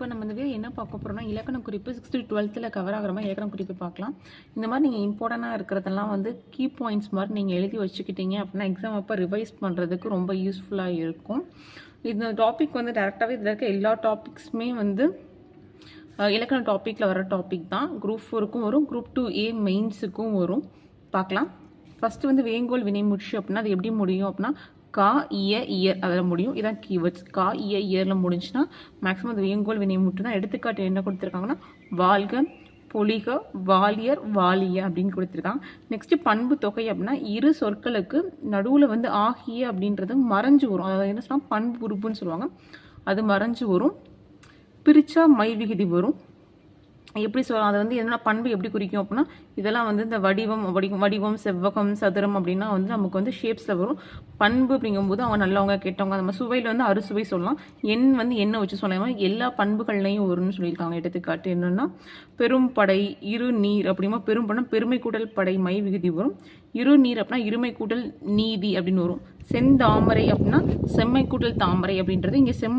இப்போ நம்ம இந்த வீடியோ என்ன பார்க்க போகிறோம்னா இலக்கண குறிப்பு சிக்ஸ்த்து டுவெல்த்தில் கவர் ஆகிற மாதிரி இலக்கண குறிப்பு பார்க்கலாம். இந்த மாதிரி நீங்கள் இம்பார்ட்டண்ட்டாக இருக்கிறதெல்லாம் வந்து கீ பாயிண்ட்ஸ் மாதிரி நீங்கள் எழுதி வச்சுக்கிட்டீங்க அப்படின்னா எக்ஸாம் அப்போ ரிவைஸ் பண்ணுறதுக்கு ரொம்ப யூஸ்ஃபுல்லாக இருக்கும். இந்த டாபிக் வந்து டேரெக்டாகவே இதில் இருக்க எல்லா டாபிக்ஸுமே வந்து இலக்கண டாப்பிக்கில் வர டாபிக் தான். குரூப் ஃபோருக்கும் வரும் குரூப் டூ ஏ மெயின்ஸுக்கும் வரும். பார்க்கலாம். ஃபஸ்ட்டு வந்து வேங்கோல் வினை முடிச்சு அப்படின்னா அது எப்படி முடியும் அப்படின்னா கா இய இயர் அதில் முடியும். இதான் கீவேர்ட்ஸ் கா இய இயரில் முடிஞ்சுன்னா மேக்ஸிமம் அது வேங்கோல் வினை முட்டு தான் எடுத்துக்காட்டு என்ன கொடுத்துருக்காங்கன்னா வாழ்க பொலிக வாலியர் வாலிய அப்படின்னு கொடுத்துருக்காங்க நெக்ஸ்ட் பண்பு தொகை அப்படின்னா இரு சொற்களுக்கு நடுவில் வந்து ஆகிய அப்படின்றது மறைஞ்சு வரும். அதாவது என்ன சொன்னால் பண்பு உறுப்புன்னு சொல்லுவாங்க. அது மறைஞ்சு வரும். பிரிச்சா மை விகுதி வரும். எப்படி சொல்லலாம் அதை வந்து என்ன பண்பு எப்படி குறிக்கும் அப்படின்னா இதெல்லாம் வந்து இந்த வடிவம் வடிவம் வடிவம் செவ்வகம் சதுரம் அப்படின்னா வந்து நமக்கு வந்து ஷேப்ஸில் வரும். பண்பு அப்படிங்கும்போது அவங்க நல்லவங்க கெட்டவங்க நம்ம சுவையில் வந்து அறுசுவை சொல்லலாம். எண் வந்து எண்ணெய் வச்சு சொல்லலாம் எல்லா பண்புகள்லையும் வரும்னு சொல்லியிருக்காங்க. எடுத்துக்காட்டு என்னென்னா பெரும் படை இரு நீர் அப்படிமா பெரும் படம் பெருமை கூடல் படை மை விகுதி வரும். இரு நீர் அப்படின்னா இருமை கூட்டல் நீதி அப்படின்னு வரும். செந்தாமரை அப்படின்னா செம்மை கூட்டல் தாமரை அப்படின்றது. இங்கே செம்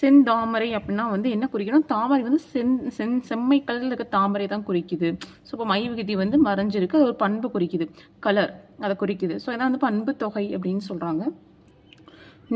செந்தாமரை அப்படின்னா வந்து என்ன குறிக்கணும்? தாமரை வந்து செந் செந் செம்மை கலரில் இருக்க தாமரை தான் குறிக்குது. ஸோ இப்போ மை விகுதி வந்து மறைஞ்சிருக்கு. அது ஒரு பண்பு குறிக்குது. கலர் அதை குறிக்குது. ஸோ இதான் வந்து பண்பு தொகை அப்படின்னு சொல்கிறாங்க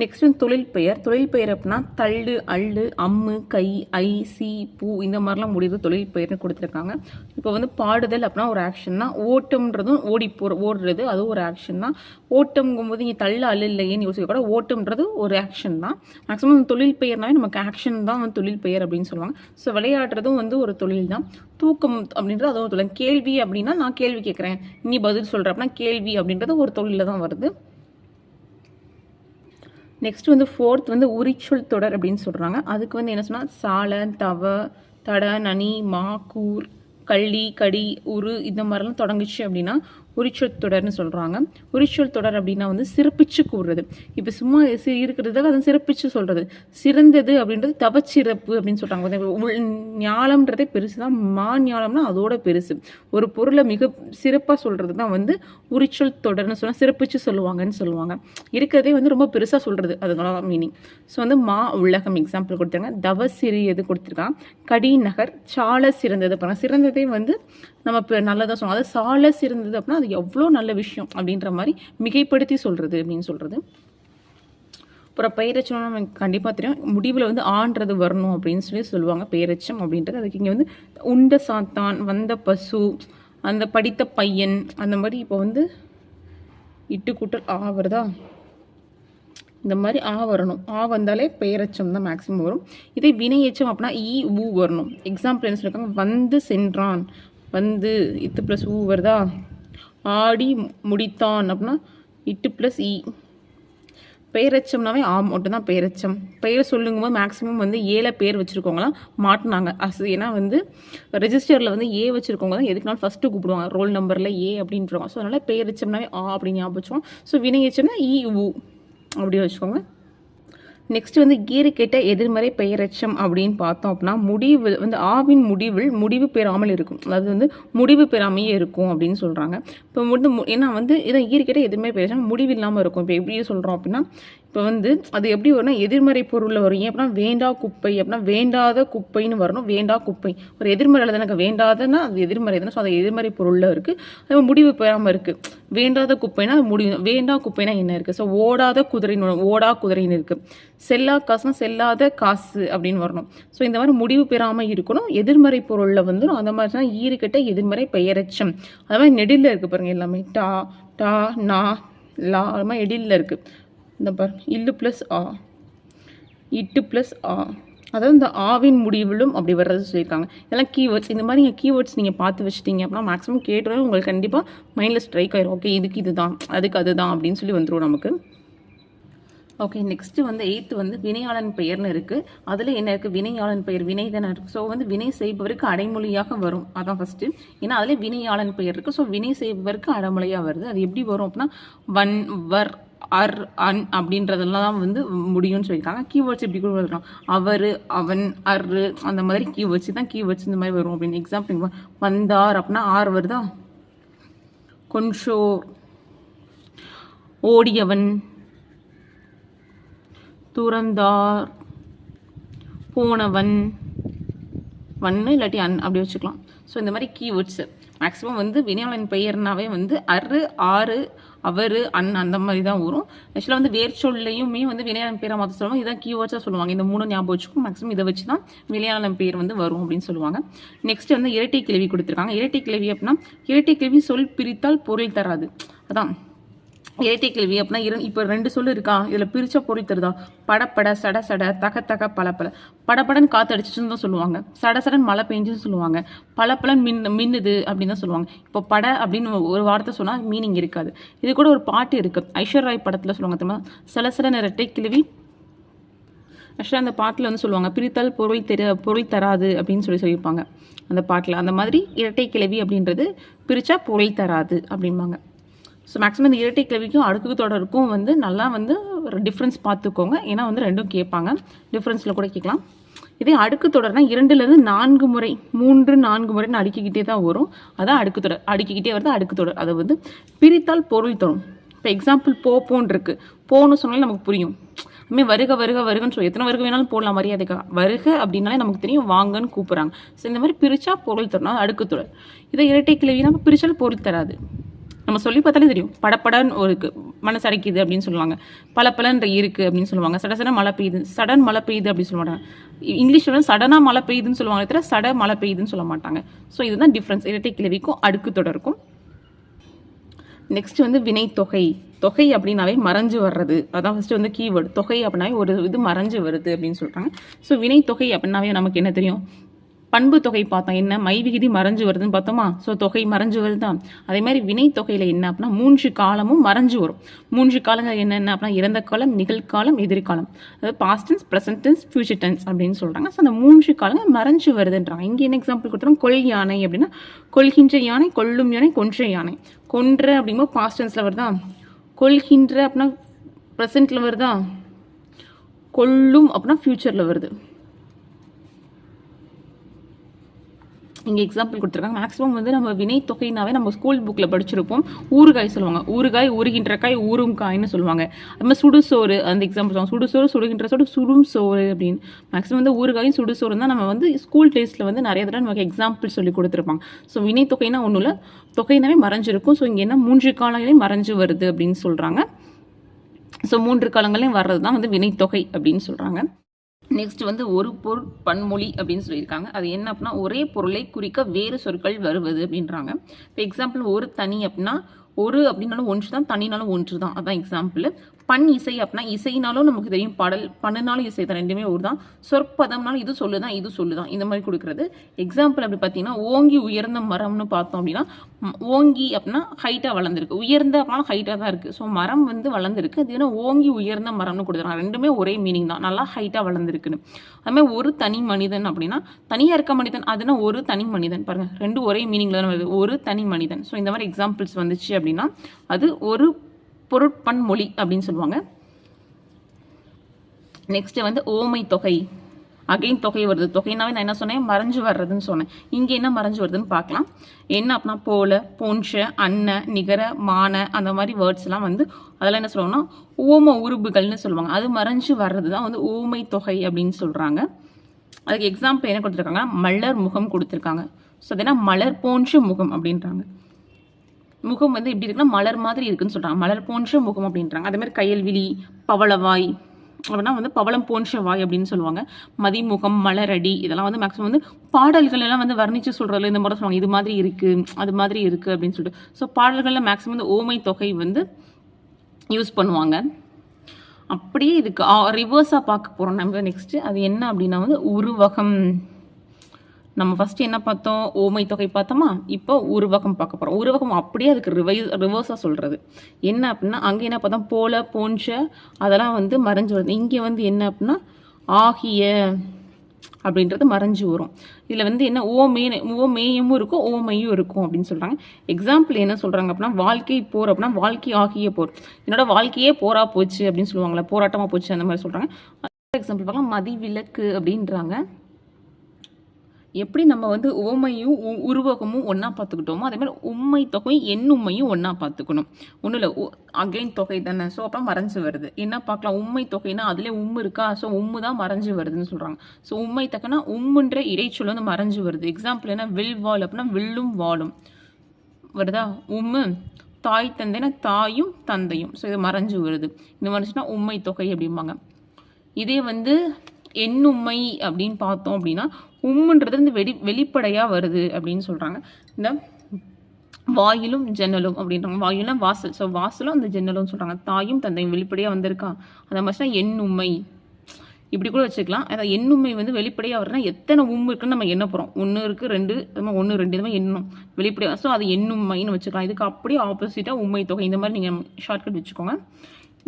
நெக்ஸ்ட் வந்து தொழில் பெயர். தொழில் பெயர் அப்படின்னா தள்ளு அள்ளு அம்மு கை ஐ சி பூ இந்த மாதிரிலாம் முடிவு தொழில் பெயர்னு கொடுத்துருக்காங்க. இப்போ வந்து பாடுதல் அப்படின்னா ஒரு ஆக்ஷன்னா ஓட்டம்ன்றதும் ஓடி போகிற ஓடுறது அதுவும் ஒரு ஆக்ஷன் தான் ஓட்டம்ங்கும்போது இங்கே தள்ளு அள்ளு இல்லையேன்னு யோசிக்க கூட ஓட்டம்ன்றது ஒரு ஆக்ஷன் தான். மேக்ஸிமம் தொழில் பெயர்னாவே நமக்கு ஆக்ஷன் தான் வந்து தொழில் பெயர் அப்படின்னு சொல்லுவாங்க. ஸோ விளையாடுறதும் வந்து ஒரு தொழில் தான். தூக்கம் அப்படின்றது அதுவும் தொழில். கேள்வி அப்படின்னா நான் கேள்வி கேட்குறேன். நீ பதில் சொல்கிற அப்படின்னா கேள்வி அப்படின்றது ஒரு தொழிலில் தான் வருது. நெக்ஸ்ட் வந்து ஃபோர்த் வந்து உரிச்சொல் தொடர் அப்படின்னு சொல்கிறாங்க அதுக்கு வந்து என்ன சொன்னால் சால தவ தட நனி மா கூர் கள்ளி கடி உரு இந்த மாதிரிலாம் தொடங்குச்சு அப்படின்னா உரிச்சொல் தொடர்னு சொல்கிறாங்க உரிச்சொல் தொடர் அப்படின்னா வந்து சிறப்பிச்சு கூறுறது. இப்போ சும்மா சி- அதை சிறப்பிச்சு சொல்கிறது சிறந்தது அப்படின்றது தவச்சிறப்பு அப்படின்னு சொல்கிறாங்க உள் ஞாலம்ன்றதே பெருசு தான். மா ஞாலம்னா அதோட பெருசு. ஒரு பொருளை மிக சிறப்பாக சொல்கிறது தான் வந்து உரிச்சொல் தொடர்னு சொன்னால் சிறப்பிச்சு சொல்லுவாங்கன்னு சொல்லுவாங்க. இருக்கிறதே வந்து ரொம்ப பெருசாக சொல்கிறது அதுதான் மீனிங் ஸோ வந்து மா உள்ளகம் எக்ஸாம்பிள் கொடுத்துருக்காங்க தவ சிறியது கொடுத்துருக்காங்க கடி நகர் சால சிறந்தது. பாருங்க சிறந்ததே வந்து நம்ம இப்போ நல்லதாக சொல்லுவோம் அது சாலஸ் இருந்தது அப்படின்னா அது எவ்வளோ நல்ல விஷயம் அப்படின்ற மாதிரி மிகைப்படுத்தி சொல்கிறது அப்படின்னு சொல்கிறது அப்புறம் பெயரச்சம் நமக்கு கண்டிப்பாக தெரியும். முடிவில் வந்து ஆன்றது வரணும் அப்படின்னு சொல்லி சொல்லுவாங்க. பெயரச்சம் அப்படின்றது. அதுக்கு இங்கே வந்து உண்ட சாத்தான் வந்த பசு அந்த படித்த பையன் அந்த மாதிரி இப்போ வந்து இட்டுக்கூட்டல் ஆ வருதா? இந்த மாதிரி ஆ வரணும். ஆ வந்தாலே பெயரச்சம் தான் மேக்ஸிமம் வரும். இதே வினையச்சம் அப்படின்னா ஈ ஊ வரணும். எக்ஸாம்பிள் என்ன சொல்லியிருக்காங்க வந்து சென்றான். வந்து இத்து ப்ளஸ் ஊ வருதா? ஆடி முடித்தான் அப்படின்னா இட்டு ப்ளஸ் இ e. பெயரச்சம்னாவே ஆ மட்டும்தான் பெயரச்சம். பெயர் சொல்லுங்கும்போது மேக்ஸிமம் வந்து ஏல பேர் வச்சுருக்கவங்களாம் மாட்டினாங்க. அஸ் ஏன்னா வந்து ரெஜிஸ்டரில் வந்து ஏ வச்சுருக்கவங்க தான் எதுக்குனாலும் ஃபஸ்ட்டு கூப்பிடுவாங்க. ரோல் நம்பரில் ஏ அப்படின்றவங்க ஸோ அதனால் பெயரச்சம்னாவே ஆ அப்படின்னு ஞாபகம் வச்சோம் ஸோ வினையச்சம்னா இ உ அப்படி வச்சுக்கோங்க. நெக்ஸ்ட் வந்து கீறு கேட்ட எதிர்மறை பெயரச்சம் அப்படின்னு பார்த்தோம் அப்படின்னா முடிவு வந்து ஆவின் முடிவில் முடிவு பெறாமல் இருக்கும். அதாவது வந்து முடிவு பெறாமையே இருக்கும் அப்படின்னு சொல்கிறாங்க இப்போ வந்து மு- ஏன்னா வந்து இதை ஈறு எதுவுமே எதிர்மறை பெயரச்சம் முடிவு இல்லாமல் இருக்கும். இப்போ எப்படி சொல்கிறோம் அப்படின்னா இப்போ வந்து அது எப்படி வரும்னா எதிர்மறை பொருளில் வரும். ஏன் அப்படின்னா வேண்டா குப்பை அப்படின்னா வேண்டாத குப்பைன்னு வரணும். வேண்டா குப்பை. ஒரு எதிர்மறையில் எனக்கு வேண்டாதன்னா அது எதிர்மறை தானே. ஸோ அது எதிர்மறை பொருளில் இருக்குது அது முடிவு பெறாமல் இருக்குது வேண்டாத குப்பைனா அது முடிவு வேண்டா குப்பைனா என்ன இருக்குது ஸோ ஓடாத குதிரைன்னு ஓடா குதிரைன்னு இருக்குது செல்லா காசுனா செல்லாத காசு அப்படின்னு வரணும். ஸோ இந்த மாதிரி முடிவு பெறாமல் இருக்கணும். எதிர்மறை பொருளில் வந்து அந்த மாதிரி தான் ஈறுகட்ட எதிர்மறை பெயரச்சம். அது மாதிரி நெடில் இருக்குது பாருங்கள் எல்லாமே. டா டா நா லா அது மாதிரி எடிலில் இருக்குது இந்த பாருங்க இல்லு ப்ளஸ் ஆ. இட்டு ப்ளஸ் ஆ. அதாவது இந்த ஆவின் முடிவிலும் அப்படி வர்றது சொல்லியிருக்காங்க. இதெல்லாம் கீவேர்ட்ஸ் இந்த மாதிரி நீங்கள் கீவேர்ட்ஸ் நீங்கள் பார்த்து வச்சிட்டீங்க அப்படின்னா மேக்ஸிமம் கேட்டோன்னே உங்களுக்கு கண்டிப்பாக மைண்டில் ஸ்ட்ரைக் ஆயிரும். ஓகே இதுக்கு இதுதான் அதுக்கு அதுதான் அப்படின்னு சொல்லி வந்துடும் நமக்கு. ஓகே நெக்ஸ்ட்டு வந்து எயித்து வந்து வினையாளன் பெயர்னு இருக்குது அதில் என்ன இருக்குது வினையாளன் பெயர் வினை தானே இருக்குது ஸோ வந்து வினை செய்பவருக்கு அடைமொழியாக வரும். அதான் ஃபஸ்ட்டு ஏன்னா அதில் வினையாளன் பெயர் இருக்குது ஸோ வினை செய்பவருக்கு அடைமொழியாக வருது. அது எப்படி வரும் அப்படின்னா வன் வர் அர் அன் அப்படின்றதெல்லாம் தான் வந்து முடியும்னு சொல்லியிருக்காங்க. கீவேர்ட்ஸ் இப்படி கூட இருக்கலாம் அவர் அவன் அர் அந்த மாதிரி கீவேர்ட்ஸ் தான் கீவேர்ட்ஸ் இந்த மாதிரி வரும் அப்படின்னு. எக்ஸாம்பிள் வந்தார் அப்படின்னா ஆர் வருதா? கொன்ஷோர் ஓடியவன் துறந்தார் போனவன் வன்னு இல்லாட்டி அன் அப்படி வச்சுக்கலாம். ஸோ இந்த மாதிரி கீவேர்ட்ஸு மேக்ஸிமம் வந்து வினையாளன் பெயர்னாவே வந்து அரு ஆறு அவர் அண் அந்த மாதிரி தான் வரும். ஆக்சுவலாக வந்து வேர்ச்சொல்லையுமே வந்து வினையாளன் பேராக மாற்ற சொல்லுவாங்க. இதான் கீவேர்ட்ஸாக சொல்லுவாங்க. இந்த மூணு ஞாபகம் வச்சுக்கும். மேக்ஸிமம் இதை வச்சு தான் வினையாளன் பேர் வந்து வரும் அப்படின்னு சொல்லுவாங்க. நெக்ஸ்ட் வந்து இரட்டை கிழவி கொடுத்துருக்காங்க. இரட்டை கிளவி அப்படின்னா இரட்டை கிழவி சொல் பிரித்தால் பொருள் தராது. அதான். இரட்டை கேள்வி அப்படின்னா இரு இப்போ ரெண்டு சொல்லு இருக்கா? இதில் பிரித்த பொருள் தருதா படப்பட சட சட தக தக பலப்பல படப்படன்னு காற்று அடிச்சுன்னு தான் சொல்லுவாங்க. சட சடன் மழை பெஞ்சுன்னு சொல்லுவாங்க. பலப்பலன் மின் மின்னுது அப்படின்னு தான் சொல்லுவாங்க. இப்போ பட அப்படின்னு ஒரு வார்த்தை சொன்னால் மீனிங் இருக்காது. இது கூட ஒரு பாட்டு இருக்குது ஐஸ்வர் ராய் படத்தில் சொல்லுவாங்க தெரியுமா? சில சில இரட்டை கிழவி ஆக்சுவலாக அந்த பாட்டில் வந்து சொல்லுவாங்க பிரித்தால் பொருள் தெரு பொருள் தராது அப்படின்னு சொல்லி சொல்லியிருப்பாங்க. அந்த பாட்டில். அந்த மாதிரி இரட்டை கிளவி அப்படின்றது பிரித்தா பொருள் தராது அப்படிம்பாங்க. ஸோ மேக்ஸிமம் இந்த இரட்டை கிளவிக்கும் அடுக்கு தொடருக்கும் வந்து நல்லா வந்து ஒரு டிஃப்ரென்ஸ் பார்த்துக்கோங்க. ஏன்னா வந்து ரெண்டும் கேட்பாங்க. டிஃப்ரென்ஸில் கூட கேட்கலாம். இதே அடுக்கு தொடர்னா இரண்டுலேருந்து நான்கு முறை மூன்று நான்கு முறைன்னு அடுக்கிக்கிட்டே தான் வரும். அதான் அடுக்கு தொடர். அடுக்கிக்கிட்டே வருது அடுக்கு தொடர். அதை வந்து பிரித்தால் பொருள் தரும். இப்போ எக்ஸாம்பிள் போ போன் இருக்கு. போன்னு சொன்னாலே நமக்கு புரியும். அதுமாதிரி வருக வருக வருகன்னு சொல்லி எத்தனை வருக வேணாலும் போடலாம் மரியாதைக்காக வருக அப்படின்னாலே நமக்கு தெரியும் வாங்கன்னு கூப்பிட்றாங்க. ஸோ இந்த மாதிரி பிரித்தா பொருள் தரணும். அடுக்கு தொடர். இதை இரட்டை கிளவி நம்ம பிரிச்சாலும் பொருள் தராது. நம்ம சொல்லி பார்த்தாலே தெரியும். படப்படன் ஒரு மனசு அடைக்குது அப்படின்னு சொல்லுவாங்க. பலப்பலன்ற இருக்குது அப்படின்னு சொல்லுவாங்க. சட சட மழை பெய்யுது. சடன் மழை பெய்யுது அப்படின்னு சொல்ல மாட்டாங்க. இங்கிலீஷில் வந்து மழை பெய்யுதுன்னு சொல்லுவாங்க தவிர சட மழை பெய்யுதுன்னு சொல்ல மாட்டாங்க. ஸோ இதுதான் டிஃப்ரென்ஸ் இரட்டை கிளவிக்கும் அடுக்கு தொடருக்கும். நெக்ஸ்ட் வந்து வினைத்தொகை தொகை. அப்படின்னாவே மறைஞ்சு வர்றது. அதான் ஃபஸ்ட்டு வந்து கீவேர்டு தொகை அப்படின்னாவே ஒரு இது மறைஞ்சு வருது அப்படின்னு சொல்கிறாங்க ஸோ வினைத்தொகை அப்படின்னாவே நமக்கு என்ன தெரியும்? பண்பு தொகை பார்த்தோம். என்ன? மை விகுதி மறைஞ்சு வருதுன்னு பார்த்தோமா? ஸோ தொகை மறைஞ்சு வருதா? அதே மாதிரி வினை தொகையில் என்ன அப்படின்னா மூன்று காலமும் மறைஞ்சு வரும். மூன்று காலங்கள் என்னென்ன அப்படின்னா இறந்த காலம் நிகழ்காலம் எதிர்காலம். அதாவது past tense present tense future tense அப்படின்னு சொல்கிறாங்க ஸோ அந்த மூன்று காலங்கள் மறைஞ்சு வருதுன்றாங்க. இங்கே என்ன எக்ஸாம்பிள் கொடுத்துறோம் கொள் யானை அப்படின்னா கொள்கின்ற யானை கொல்லும் யானை கொன்ற யானை. கொன்ற அப்படிங்கும்போது பாஸ்ட் டென்ஸில் வருதா? கொள்கின்ற அப்படின்னா ப்ரெசென்ட்டில் வருதா? கொல்லும் அப்படின்னா ஃப்யூச்சரில் வருது. இங்கே எக்ஸாம்பிள் கொடுத்துருக்காங்க. மேக்ஸிமம் வந்து நம்ம வினை தொகைனாவே நம்ம ஸ்கூல் புக்கில் படிச்சிருப்போம். ஊறுகாய் சொல்லுவாங்க. ஊறுகாய் ஊறுகின்ற காய் ஊறும் காய்னு சொல்லுவாங்க. அது மாதிரி சுடுசோறு அந்த எக்ஸாம்பிள் சொல்லுவாங்க. சுடுசோறு சுடுகின்ற சோறு சுடும் சோறு அப்படின்னு. மேக்ஸிமம் வந்து ஊறுகாயும் சுடுசோறு தான் நம்ம வந்து ஸ்கூல் டேஸ்ட்டில் வந்து நிறைய தடவை நமக்கு எக்ஸாம்பிள் சொல்லி கொடுத்துருப்பாங்க. ஸோ வினை தொகைனா ஒன்றும் இல்லை. தொகைனாவே மறைஞ்சிருக்கும். ஸோ இங்கே என்ன? மூன்று காலங்களையும் மறைஞ்சு வருது அப்படின்னு சொல்கிறாங்க ஸோ மூன்று காலங்களையும் வர்றது தான் வந்து வினைத்தொகை அப்படின்னு சொல்கிறாங்க நெக்ஸ்ட் வந்து ஒரு பொருள் பன்மொழி அப்படின்னு சொல்லியிருக்காங்க. அது என்ன அப்படின்னா ஒரே பொருளை குறிக்க வேறு சொற்கள் வருவது அப்படின்றாங்க. இப்போ எக்ஸாம்பிள் ஒரு தனி அப்படின்னா ஒரு அப்படின்னாலும் ஒன்று தான் தனினாலும் ஒன்று தான் அதான் எக்ஸாம்பிள் பண் இசை அப்படின்னா இசைனாலும் நமக்கு தெரியும் பாடல் பண்ணுனாலும் இசை தான் ரெண்டுமே ஒரு தான் சொற்பதம்னாலும் இது சொல்லுதான் இது சொல்லுதான். இந்த மாதிரி கொடுக்குறது. எக்ஸாம்பிள் அப்படி பார்த்தீங்கன்னா ஓங்கி உயர்ந்த மரம்னு பார்த்தோம் அப்படின்னா ஓங்கி அப்படின்னா ஹைட்டாக வளர்ந்துருக்கு. உயர்ந்த அப்படின்னா ஹைட்டாக தான் இருக்குது ஸோ மரம் வந்து வளர்ந்துருக்கு. அது என்ன? ஓங்கி உயர்ந்த மரம்னு கொடுத்துருக்காங்க. ரெண்டுமே ஒரே மீனிங் தான். நல்லா ஹைட்டாக வளர்ந்துருக்குன்னு. அதுமாதிரி ஒரு தனி மனிதன் அப்படின்னா தனியாக இருக்க மனிதன் அதுனா ஒரு தனி மனிதன். பாருங்கள் ரெண்டு ஒரே மீனிங்ல தான் வருது. ஒரு தனி மனிதன். ஸோ இந்த மாதிரி எக்ஸாம்பிள்ஸ் வந்துச்சு அப்படின்னா அப்படின்னா அது ஒரு பொருட்பன் மொழி அப்படின்னு சொல்லுவாங்க. நெக்ஸ்ட் வந்து ஓமை தொகை. அகைன் தொகை வருது. தொகைனாவே நான் என்ன சொன்னேன்? மறைஞ்சு வர்றதுன்னு சொன்னேன். இங்கே என்ன மறைஞ்சு வருதுன்னு பார்க்கலாம். என்ன அப்படின்னா போல போன்ற அன்ன நிகர மான அந்த மாதிரி வேர்ட்ஸ்லாம் வந்து அதெல்லாம் என்ன சொல்லுவாங்கன்னா ஓம உருபுகள்னு சொல்லுவாங்க. அது மறைஞ்சு வர்றது தான் வந்து ஓமை தொகை அப்படின்னு சொல்கிறாங்க அதுக்கு எக்ஸாம்பிள் என்ன கொடுத்துருக்காங்கன்னா மலர் முகம் கொடுத்துருக்காங்க. ஸோ அதனால் என்ன? மலர் போன்ற முகம் அப்படின்றாங்க. முகம் வந்து எப்படி இருக்குன்னா மலர் மாதிரி இருக்குன்னு சொல்கிறாங்க மலர் போன்ற முகம் அப்படின்றாங்க. அதே மாதிரி கயல்விழி பவளவாய் அப்படின்னா வந்து பவளம் போன்ற வாய் அப்படின்னு சொல்லுவாங்க. மதிமுகம் மலரடி இதெல்லாம் வந்து மேக்ஸிமம் வந்து பாடல்கள் எல்லாம் வந்து வர்ணிச்சு சொல்கிறதுல இந்த மாதிரி சொல்லுவாங்க. இது மாதிரி இருக்குது அது மாதிரி இருக்குது அப்படின்னு சொல்லிட்டு. ஸோ பாடல்களில் மேக்ஸிமம் வந்து ஓமை தொகை வந்து யூஸ் பண்ணுவாங்க. அப்படியே இதுக்கு ரிவர்ஸாக பார்க்க போகிறோம் நம்ம நெக்ஸ்ட்டு அது என்ன அப்படின்னா வந்து உருவகம். நம்ம ஃபஸ்ட்டு என்ன பார்த்தோம்? ஓமை தொகை பார்த்தோமா? இப்போ உருவகம் பார்க்க போகிறோம் உருவகம் அப்படியே அதுக்கு ரிவை ரிவர்ஸாக சொல்கிறது என்ன அப்படின்னா அங்கே என்ன பார்த்தோம்? போல போன்ற அதெல்லாம் வந்து மறைஞ்சு வருது இங்கே வந்து என்ன அப்படின்னா ஆகிய அப்படின்றது மறைஞ்சு வரும். இதில் வந்து என்ன? ஓமே ஓமேயமும் இருக்கும் ஓமையும் இருக்கும் அப்படின்னு சொல்கிறாங்க எக்ஸாம்பிள் என்ன சொல்கிறாங்க அப்படின்னா வாழ்க்கை போர் அப்படின்னா வாழ்க்கை ஆகிய போர். என்னோட வாழ்க்கையே போரா போச்சு அப்படின்னு சொல்லுவாங்களே போராட்டமாக போச்சு அந்த மாதிரி சொல்கிறாங்க எக்ஸாம்பிள் பார்க்கலாம். மதி விலக்கு அப்படின்றாங்க. எப்படி நம்ம வந்து உவமையும் உ- உருவகமும் ஒன்றா பார்த்துக்கிட்டோமோ அதே மாதிரி உண்மை தொகையும் எண்ணுண்மையும் ஒன்றா பார்த்துக்கணும். ஒன்றும் இல்லை அகைன் தொகை தானே. ஸோ அப்போ மறைஞ்சு வருது. என்ன பார்க்கலாம்? உண்மை தொகைனா அதிலே உம்மு இருக்கா? ஸோ உம்மு தான் மறைஞ்சு வருதுன்னு சொல்கிறாங்க ஸோ உண்மை தொகைனா உம்முன்ற இடைச்சொல் வந்து மறைஞ்சு வருது. எக்ஸாம்பிள் என்ன? வில் வால் அப்படின்னா வில்லும் வாலும் வருதா? உம்மு தாய் தந்தைனா தாயும் தந்தையும். ஸோ இது மறைஞ்சு வருது. இந்த மாதிரிச்சுன்னா உண்மை தொகை அப்படிம்பாங்க. இதே வந்து எண்ணுமை அப்படின்னு பார்த்தோம் அப்படின்னா உம்முன்றது வந்து வெடி வெளிப்படையாக வருது அப்படின்னு சொல்கிறாங்க இந்த வாயிலும் ஜன்னலும் அப்படின்றாங்க. வாயில்னா வாசல். ஸோ வாசலும் அந்த ஜன்னலும் சொல்கிறாங்க தாயும் தந்தையும் வெளிப்படையாக வந்திருக்கா? அந்த மாதிரினா எண்ணுமை இப்படி கூட வச்சுக்கலாம். அதாவது எண்ணுமை வந்து வெளிப்படையாக வருதுன்னா எத்தனை உம் இருக்குன்னு நம்ம எண்ண போகிறோம் ஒன்று இருக்குது ரெண்டு அது ஒன்று ரெண்டு இதுமாதிரி எண்ணும். வெளிப்படையாக ஸோ அது எண்ணுமைன்னு வச்சுக்கலாம். இதுக்கு அப்படியே ஆப்போசிட்டாக உண்மை தொகை. இந்த மாதிரி நீங்கள் ஷார்ட்கட் வச்சுக்கோங்க.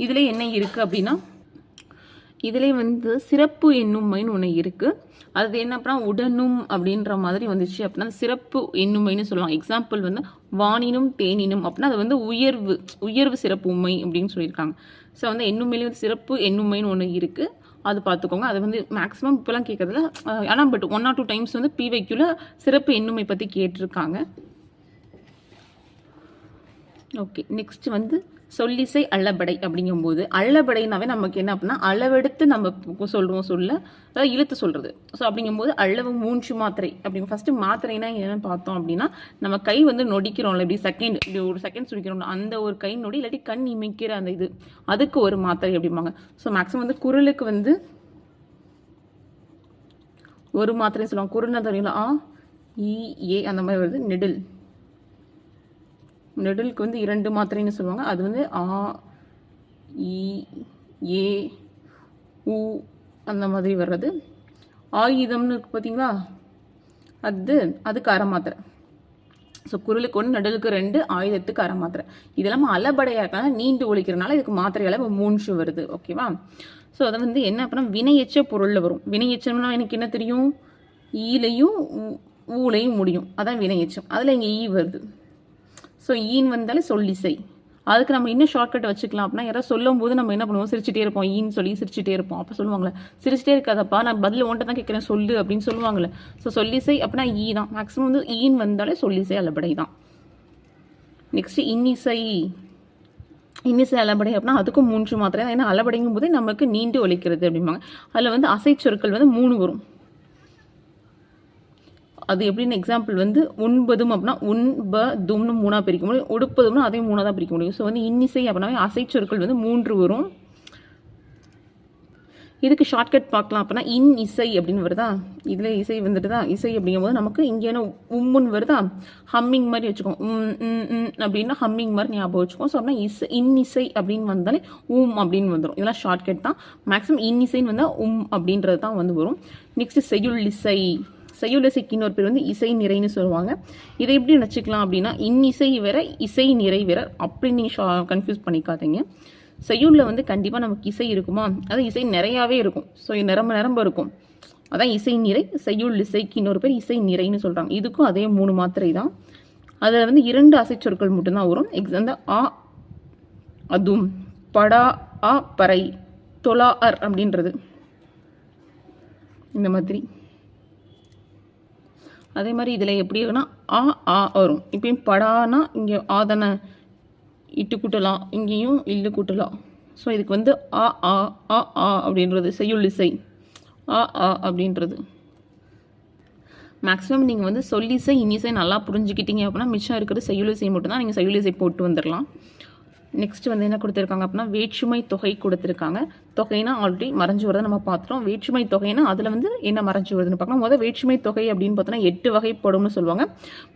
இதில் என்ன இருக்குது அப்படின்னா இதிலே வந்து சிறப்பு எண்ணுமைன்னு ஒன்று இருக்குது அது என்ன அப்படின்னா உடனும் அப்படின்ற மாதிரி வந்துச்சு அப்படின்னா சிறப்பு எண்ணுமைன்னு சொல்லலாம். எக்ஸாம்பிள் வந்து வானினும் தேனினும் அப்படின்னா அது வந்து உயர்வு உயர்வு சிறப்பு உண்மை அப்படின்னு சொல்லியிருக்காங்க. ஸோ வந்து எண்ணுமையிலே வந்து சிறப்பு எண்ணுமைன்னு ஒன்று இருக்குது அது பார்த்துக்கோங்க. அது வந்து மேக்ஸிமம் இப்போலாம் கேட்குறதுல ஆனால் but one or two times வந்து பிவைக்கியூவில் சிறப்பு எண்ணுமை பற்றி கேட்டிருக்காங்க. ஓகே நெக்ஸ்ட் வந்து சொல்லிசை அல்லபடை அப்படிங்கும்போது அல்லபடைனாவே நமக்கு என்ன அப்படின்னா அளவெடுத்து நம்ம சொல்லுவோம் சொல்ல அதாவது இழுத்து சொல்கிறது ஸோ அப்படிங்கும்போது அளவு மூன்று மாத்திரை. அப்படி ஃபஸ்ட்டு மாத்திரைனா என்னென்னு பார்த்தோம் அப்படின்னா நம்ம கை வந்து நொடிக்கிறோம்ல இப்படி செகண்ட் இப்படி ஒரு செகண்ட் சுடிக்கிறோம்ல அந்த ஒரு கை நொடி இல்லாட்டி கண் இமைக்கிற அந்த இது அதுக்கு ஒரு மாத்திரை அப்படிம்பாங்க. ஸோ மேக்ஸிமம் வந்து குரலுக்கு வந்து ஒரு மாத்திரை சொல்லுவாங்க. குரல்னா தெரியல ஆ இ ஏ அந்த மாதிரி வருது நெடில். நெடிலுக்கு வந்து இரண்டு மாத்திரைன்னு சொல்லுவாங்க. அது வந்து ஆ இ ஏ உ அந்த மாதிரி வர்றது. ஆயுதம்னு இருக்கு பார்த்தீங்களா அது அதுக்கு அரை மாத்திரை. ஸோ குரலுக்கு ஒன்று நடுலுக்கு ரெண்டு ஆயுதத்துக்கு அரை மாத்திரை. இதெல்லாம் அலபடையாக இருக்காங்க. நீண்டு ஒழிக்கிறனால இதுக்கு மாத்திரை அளவு மூன்று வருது. ஓகேவா ஸோ அதை வந்து என்ன அப்படின்னா வினையச்ச பொருளில் வரும். வினையச்சம்னா எனக்கு என்ன தெரியும்? ஈலையும் ஊ- ஊலையும் முடியும். அதான் வினையச்சம் அதில் இங்கே ஈ வருது. ஸோ ஈன் வந்தாலும் சொல்லிசை அதுக்கு நம்ம இன்னும் ஷார்ட்கட் வச்சுக்கலாம் அப்படின்னா யாராவது சொல்லும் போது நம்ம என்ன பண்ணுவோம்? சிரிச்சிட்டே இருப்போம். ஈன்னு சொல்லி சிரிச்சிட்டே இருப்போம். அப்போ சொல்லுவாங்களே சிரிச்சிட்டே இருக்காதப்பா நான் பதில் ஒன்றை தான் கேட்குறேன் சொல்லு அப்படின்னு சொல்லுவாங்களே ஸோ சொல்லிசை அப்படின்னா ஈ தான். மேக்ஸிமம் வந்து ஈன் வந்தாலே சொல்லிசை அல்லபடை தான். நெக்ஸ்ட் இன்னிசை இன்னிசை அளபடை அப்படின்னா அதுக்கும் மூன்று மாத்திரை ஏன்னா அளபடைங்கும் போதே நமக்கு நீண்டு ஒழிக்கிறது அப்படிம்பாங்க. அதில் வந்து அசைச்சொற்கள் வந்து மூணு வரும். அது எப்படின்னு எக்ஸாம்பிள் வந்து உண்பதும் அப்படின்னா உண்ப தும்னு மூணாக பிரிக்க முடியும். உடுப்பதும்னா அதையும் மூணாக தான் பிரிக்க முடியும். ஸோ வந்து இன்னிசை அப்படின்னாவே அசைச்சொற்கள் வந்து மூன்று வரும். இதுக்கு ஷார்ட்கட் பார்க்கலாம் அப்படின்னா இன் இசை அப்படின்னு வருதா? இதில் இசை வந்துட்டு தான் இசை அப்படிங்கும்போது நமக்கு இங்கே என்ன உம்முன்னு வருதா? ஹம்மிங் மாதிரி வச்சுக்கோம் அப்படின்னா ஹம்மிங் மாதிரி ஞாபகம் வச்சுக்கோம் ஸோ அப்படின்னா இசை இன் இசை அப்படின்னு வந்தாலே உம் அப்படின்னு வந்துடும் இதெல்லாம் ஷார்ட்கட் தான். மேக்ஸிமம் இன் இசைன்னு வந்தால் உம் அப்படின்றது தான் வந்து வரும். நெக்ஸ்ட் செய்யுள் இசை. செய்யுள் இசைக்கு இன்னொரு பேர் வந்து இசை நிறைன்னு சொல்லுவாங்க. இதை எப்படி நினச்சிக்கலாம் அப்படின்னா இன்னிசை வேற இசை நிறை வேற அப்படி நீங்கள் கன்ஃபியூஸ் பண்ணிக்காதீங்க. செய்யுளில் வந்து கண்டிப்பாக நமக்கு இசை இருக்குமா? அது இசை நிறையாவே இருக்கும். ஸோ நிரம்ப நிரம்ப இருக்கும். அதான் இசை நிறை செய்யுள் இசைக்கு இன்னொரு பேர் இசை நிறைன்னு சொல்கிறாங்க இதுக்கும் அதே மூணு மாத்திரை தான். அதில் வந்து இரண்டு அசைச்சொற்கள் மட்டும்தான் வரும். எக்ஸ் அந்த ஆ அதும் படா ஆ பறை தொலா அர் அப்படின்றது. இந்த மாதிரி. அதே மாதிரி இதில் எப்படி இருக்குன்னா ஆ ஆ வரும். இப்பயும் படானா இங்கே ஆ தானே இட்டு கூட்டலாம் இங்கேயும் இல்லு கூட்டலாம். ஸோ இதுக்கு வந்து ஆ ஆ ஆ ஆ அப்படின்றது செய்யுள் இசை. ஆ ஆ அப்படின்றது. மேக்ஸிமம் நீங்கள் வந்து சொல்லிசை இன்னிசை நல்லா புரிஞ்சுக்கிட்டீங்க அப்படின்னா மிச்சம் இருக்கிறது செய்யுளிசை மட்டும்தான் நீங்கள் செய்யுளிசை போட்டு வந்துடலாம். நெக்ஸ்ட் வந்து என்ன கொடுத்துருக்காங்க அப்படின்னா வேற்றுமை தொகை கொடுத்துருக்காங்க. தொகைனா ஆல்ரெடி மறைஞ்சு வரதை நம்ம பார்த்துட்டோம். வேற்றுமை தொகைனா அதில் வந்து என்ன மறைஞ்சு வருதுன்னு பார்க்கலாம். முதல் வேற்றுமை தொகை அப்படின்னு பார்த்தோன்னா எட்டு வகைப்படும்னு சொல்லுவாங்க.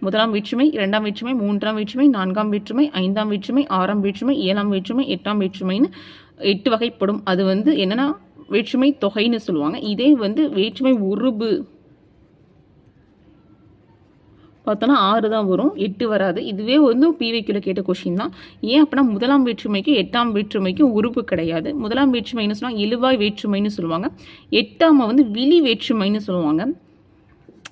முதலாம் வேற்றுமை இரண்டாம் வேற்றுமை மூன்றாம் வேற்றுமை நான்காம் வேற்றுமை ஐந்தாம் வேற்றுமை ஆறாம் வேற்றுமை ஏழாம் வேற்றுமை எட்டாம் வேற்றுமைன்னு எட்டு வகைப்படும். அது வந்து என்னென்னா வேற்றுமை தொகைன்னு சொல்லுவாங்க. இதே வந்து வேற்றுமை உருபு பார்த்தோன்னா ஆறு தான் வரும் எட்டு வராது. இதுவே வந்து பிவைக்கில் கேட்ட கொஷின் தான். ஏன் அப்படின்னா முதலாம் வேற்றுமைக்கு எட்டாம் வேற்றுமைக்கும் உறுப்பு கிடையாது. முதலாம் வேற்றுமைன்னு சொன்னால் இழுவாய் வேற்றுமைன்னு சொல்லுவாங்க. எட்டாம் வந்து விழி வேற்றுமைன்னு சொல்லுவாங்க.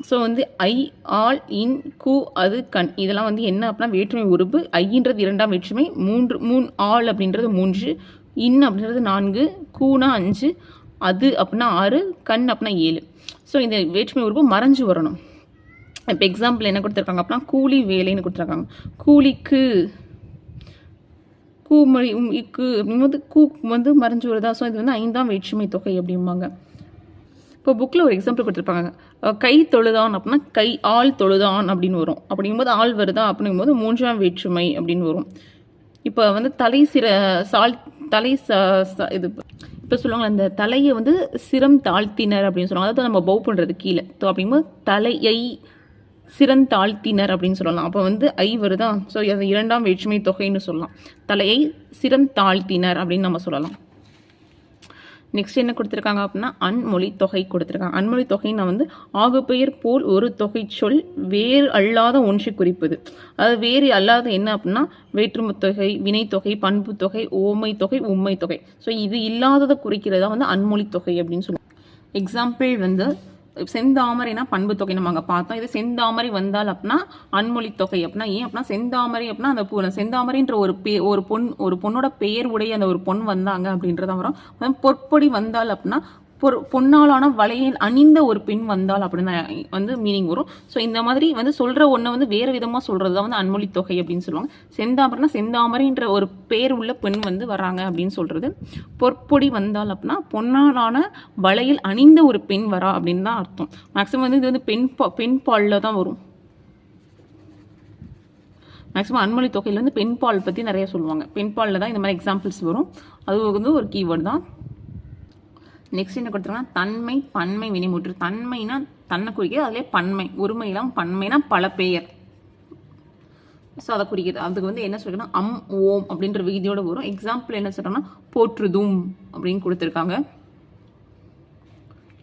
ஸோ வந்து ஐ ஆல் இன் கு அது கண். இதெல்லாம் வந்து என்ன அப்படின்னா வேற்றுமை உறுப்பு. ஐன்றது இரண்டாம் வேற்றுமை மூன்று மூணு ஆள் அப்படின்றது மூன்று இன் அப்படின்றது நான்கு கூனா அஞ்சு அது அப்படின்னா ஆறு கண் அப்படின்னா ஏழு. ஸோ இந்த வேற்றுமை உறுப்பு மறைஞ்சு வரணும். இப்போ எக்ஸாம்பிள் என்ன கொடுத்துருக்காங்க? அப்படின்னா கூலி வேலைன்னு கொடுத்துருக்காங்க. கூலிக்கு கூமொழி உம் இக்கு அப்படிங்கும்போது கூ வந்து மறைஞ்சு வருதா? ஸோ இது வந்து ஐந்தாம் வேற்றுமை தொகை அப்படிம்பாங்க. இப்போ புக்கில் ஒரு எக்ஸாம்பிள் கொடுத்துருப்பாங்க. கை தொழுதான் அப்படின்னா கை ஆள் தொழுதான் அப்படின்னு வரும். அப்படிங்கும்போது ஆள் வருதா? அப்படிங்கும்போது மூன்றாம் வேற்றுமை அப்படின்னு வரும். இப்போ வந்து தலை சிற சால் தலை ச இது இப்போ சொல்லுவாங்க அந்த தலையை வந்து சிரம் தாழ்த்தினர் அப்படின்னு சொல்லுவாங்க. அதாவது நம்ம பவு பண்ணுறது கீழே. ஸோ அப்படிங்கும்போது தலையை சிறந்தாழ்த்தினர் அப்படின்னு சொல்லலாம். அப்போ வந்து ஐ வருதா? ஸோ அது இரண்டாம் வேற்றுமை தொகைன்னு சொல்லலாம். தலையை சிறந்தாழ்த்தினர் அப்படின்னு நம்ம சொல்லலாம். நெக்ஸ்ட் என்ன கொடுத்துருக்காங்க அப்படின்னா அன்மொழி தொகை கொடுத்துருக்காங்க. அன்மொழி தொகைன்னா வந்து ஆகுபெயர் போல் ஒரு தொகை சொல் வேறு அல்லாத ஒன்று குறிப்பது. அது வேறு அல்லாத என்ன அப்படின்னா வேற்றுமை தொகை வினைத்தொகை பண்பு தொகை ஓமை தொகை உண்மை தொகை. ஸோ இது இல்லாததை குறிக்கிறதா வந்து அன்மொழி தொகை அப்படின்னு சொல்லுவாங்க. எக்ஸாம்பிள் வந்து செந்தாமரைனா பண்பு தொகை நம்ம அங்கே பார்த்தோம். இது செந்தாமரை வந்தால் அப்படின்னா அன்மொழி தொகை அப்படின்னா ஏன் அப்படின்னா செந்தாமரை அப்படின்னா அந்த பூ செந்தாமரைன்ற ஒரு பே ஒரு பொன் ஒரு பொண்ணோட பெயர் உடைய அந்த ஒரு பொன் வந்தாங்க அப்படின்றத வரும். பொற்பொடி வந்தால் அப்படின்னா பொரு பொன்னாலான வளையல் அணிந்த ஒரு பெண் வந்தால் அப்படின்னு வந்து மீனிங் வரும். ஸோ இந்த மாதிரி வந்து சொல்கிற ஒன்றை வந்து வேறு விதமாக சொல்கிறது தான் வந்து அன்மொழி தொகை அப்படின்னு சொல்லுவாங்க. செந்தாமரைனா செந்தாமரைன்ற ஒரு பேர் உள்ள பெண் வந்து வராங்க அப்படின்னு சொல்கிறது பொற்பொடி வந்தால் அப்படின்னா பொன்னாலான வளையல் அணிந்த ஒரு பெண் வரா அப்படின்னு தான் அர்த்தம். மேக்ஸிமம் வந்து இது வந்து பெண் பா பெண் பாலில் தான் வரும். மேக்ஸிமம் அன்மொழி தொகையில் வந்து பெண் பால் பற்றி நிறைய சொல்லுவாங்க. பெண் பாலில் தான் இந்த மாதிரி எக்ஸாம்பிள்ஸ் வரும். அது வந்து ஒரு கீவேர்டு தான். நெக்ஸ்ட் என்ன கொடுத்துருக்காங்கன்னா தன்மை பன்மை வினைமுற்று. தன்மைனா தன்னை குறிக்கிறது அதிலே பன்மை. ஒருமையெல்லாம் பன்மைனா பல பெயர். ஸோ அதை குறிக்கிறது. அதுக்கு வந்து என்ன சொல்றேன்னா அம் ஓம் அப்படின்ற விதியோட வரும். எக்ஸாம்பிள் என்ன சொல்றோம்னா போற்றுதும் அப்படின்னு கொடுத்துருக்காங்க.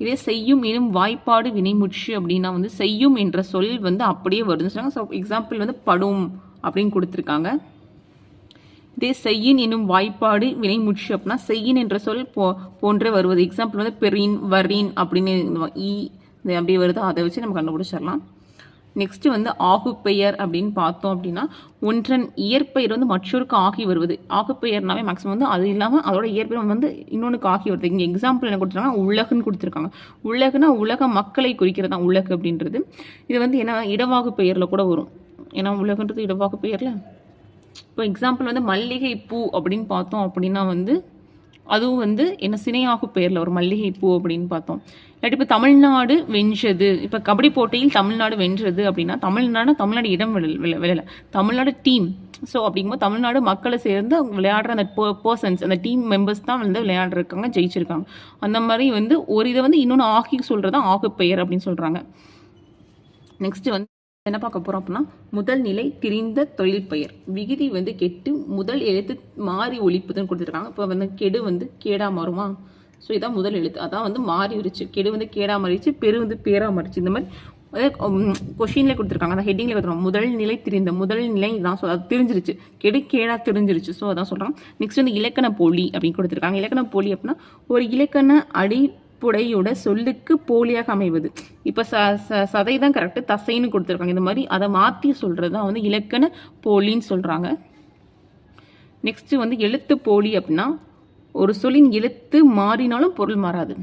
இதே செய்யும் எனும் வாய்ப்பாடு வினைமுற்று அப்படின்னா வந்து செய்யும் என்ற சொல் வந்து அப்படியே வருதுன்னு சொன்னாங்க ஸோ எக்ஸாம்பிள் வந்து படும் அப்படின்னு கொடுத்துருக்காங்க. இதே செய்யின் என்னும் வாய்ப்பாடு வினைமுற்று அப்படின்னா செய்யின் என்ற சொல் போ போன்றே வருவது. எக்ஸாம்பிள் வந்து பெரின் வரின் அப்படின்னு இந்த ஈ இது அப்படியே வருது? அதை வச்சு நம்ம கண்டுபிடிச்சிடலாம். நெக்ஸ்ட்டு வந்து ஆகுப்பெயர் அப்படின்னு பார்த்தோம் அப்படின்னா ஒன்றன் இயற்பெயர் வந்து மற்றொருக்கு ஆகி வருவது. ஆகுப்பெயர்னாவே மேக்ஸிமம் வந்து அது இல்லாமல் அதோட இயற்பெயர் வந்து இன்னொன்றுக்கு ஆகி வருது. இங்கே எக்ஸாம்பிள் என்ன கொடுத்துருக்காங்க உலகுன்னு கொடுத்துருக்காங்க. உலகுனா உலக மக்களை குறிக்கிறது தான் உலகு அப்படின்றது. இது வந்து என்ன இடவாகு பெயரில் கூட வரும். ஏன்னா உலகன்றது இடவாகு பெயரில் இப்போ எக்ஸாம்பிள் வந்து மல்லிகை பூ அப்படின்னு பார்த்தோம் அப்படின்னா வந்து அதுவும் வந்து என்ன சினையாகு பெயரில் ஒரு மல்லிகை பூ அப்படின்னு பார்த்தோம். இல்லாட்டி இப்போ தமிழ்நாடு வென்றது இப்போ கபடி போட்டியில் தமிழ்நாடு வென்றது அப்படின்னா தமிழ்நாடு தமிழ்நாடு இடம் விழ விழ- விழல. தமிழ்நாடு டீம் ஸோ அப்படிங்கும்போது தமிழ்நாடு மக்களை சேர்ந்து அவங்க விளையாடுற அந்த பர்சன்ஸ் அந்த டீம் மெம்பர்ஸ் தான் வந்து விளையாடுறாங்க ஜெயிச்சிருக்காங்க. அந்த மாதிரி வந்து ஒரு இதை வந்து இன்னொன்று ஆகி சொல்கிறது ஆகு பெயர் அப்படின்னு சொல்கிறாங்க நெக்ஸ்ட் வந்து என்ன பார்க்க போகிறோம் அப்படின்னா முதல் நிலை திரிந்த தொழில் பெயர். விகுதி வந்து கெட்டு முதல் எழுத்து மாறி ஒழிப்புதுன்னு கொடுத்துருக்காங்க. இப்போ வந்து கெடு வந்து கேடா மாறுமா? ஸோ இதான் முதல் எழுத்து. அதான் வந்து மாறிடுச்சு கெடு வந்து கேடா மாறிடுச்சு பெரு வந்து பேரா மாறிச்சு இந்த மாதிரி கொஷின்ல கொடுத்துருக்காங்க. அந்த ஹெட்டிங்ல கொடுத்துருக்காங்க. முதல் நிலை திரிந்த முதல் நிலை தான் ஸோ அது தெரிஞ்சிருச்சு. கெடு கேடா தெரிஞ்சிருச்சு. ஸோ அதான் சொல்றாங்க நெக்ஸ்ட் வந்து இலக்கண போலி அப்படின்னு கொடுத்துருக்காங்க. இலக்கண போலி அப்படின்னா ஒரு இலக்கண அடி புடையோட சொல்லுக்கு போலியாக அமைவது. இப்போ ச ச சதை தான் கரெக்டு தசைன்னு கொடுத்துருக்காங்க. இந்த மாதிரி அதை மாற்றி சொல்கிறது தான் வந்து இலக்கண போலின்னு சொல்கிறாங்க நெக்ஸ்ட்டு வந்து எழுத்து போலி அப்படின்னா ஒரு சொல்லின் எழுத்து மாறினாலும் பொருள் மாறாது.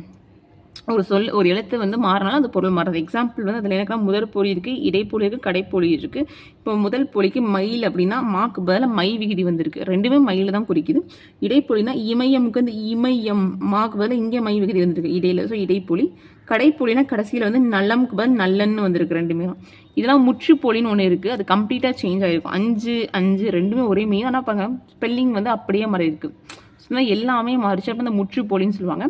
ஒரு சொல் ஒரு எழுத்து வந்து மாறினாலும் அந்த பொருள் மாறுறது எக்ஸாம்பிள் வந்து அதில் எனக்கு முதல் பொலி இருக்குது இடைப்பொலி இருக்குது கடைப்பொலி இருக்குது இப்போ முதல் பொலிக்கு மயில் அப்படின்னா மாக்கு பதிலாக மை விகுதி வந்திருக்கு. ரெண்டுமே மயில் தான் குறிக்குது. இடைப்பொலினா இமயமுக்கு வந்து இமயம் மாக்கு பதிலாக இங்கே மை விகுதி வந்திருக்கு இடையில. ஸோ இடைப்பொலி கடைப்பொலினா கடைசியில் வந்து நல்லமுக்கு பதில் நல்லன்னு வந்திருக்கு ரெண்டுமே. இதெல்லாம் முற்றுப்பொலின்னு ஒன்று இருக்குது அது கம்ப்ளீட்டாக சேஞ்ச் ஆகிருக்கும் அஞ்சு அஞ்சு ரெண்டுமே ஒரே மீன் ஆனால் பாருங்க ஸ்பெல்லிங் வந்து அப்படியே மாதிரி இருக்குது ஸோ எல்லாமே மாறிச்சு அப்போ இந்த முற்று போலின்னு சொல்லுவாங்க.